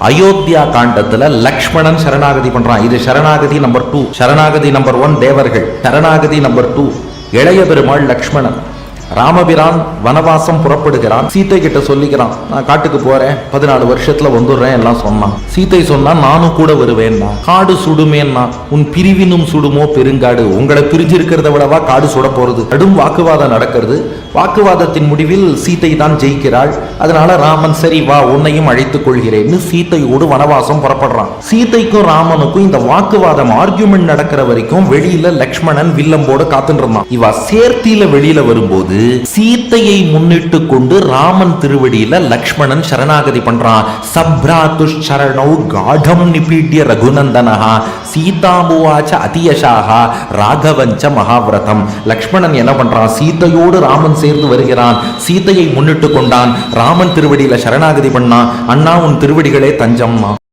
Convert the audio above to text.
அயோத்தியா காண்டத்துல லக்ஷ்மணன் சரணாகதி பண்றான். இது சரணாகதி நம்பர் டூ சரணாகதி நம்பர் ஒன் தேவர்கள். சரணாகதி நம்பர் டூ இளைய பெருமாள் லக்ஷ்மணன். ராமபிரான் வனவாசம் புறப்படுகிறான். சீத்தை கிட்ட சொல்லிக்கிறான் நான் காட்டுக்கு போறேன் பதினாலு வருஷத்துல வந்துடுறேன் எல்லாம் சொன்னான். சீத்தை சொன்னா நானும் கூட வருவேன்னா காடு சுடுமேன்னா உன் பிரிவினும் சுடுமோ பெருங்காடு. உங்களை பிரிஞ்சிருக்கிறத விடவா காடு சுட போறது? கடும் வாக்குவாதம் நடக்கிறது. வாக்குவாதத்தின் முடிவில் சீத்தை தான் ஜெயிக்கிறாள். அதனால ராமன் சரி வா உன்னையும் அழைத்துக் கொள்கிறேன்னு சீத்தையோடு வனவாசம் புறப்படுறான். சீதைக்கும் ராமனுக்கும் இந்த வாக்குவாதம் ஆர்கியூமெண்ட் நடக்கிற வரைக்கும் வெளியில லக்ஷ்மணன் வில்லம்போட காத்துட்டு இருந்தான். இவ சேர்த்தியில வெளியில வரும்போது சீத்தையை முன்னிட்டு கொண்டு ராமன் திருவடியில லக்ஷ்மணன் சரணாகதி பண்றான் சப்ராத்து சரணௌ காடம் நிபீட்டிய ரகுநந்தனஹா. சீதாமுவாச்ச அதியசாகா ராகவஞ்ச மகாவிரதம். லக்ஷ்மணன் என்ன பண்றான் சீதையோடு ராமன் சேர்ந்து வருகிறான். சீதையை முன்னிட்டு கொண்டான். ராமன் திருவடியில சரணாகதி பண்ணான் அண்ணா உன் திருவடிகளே தஞ்சம்மா.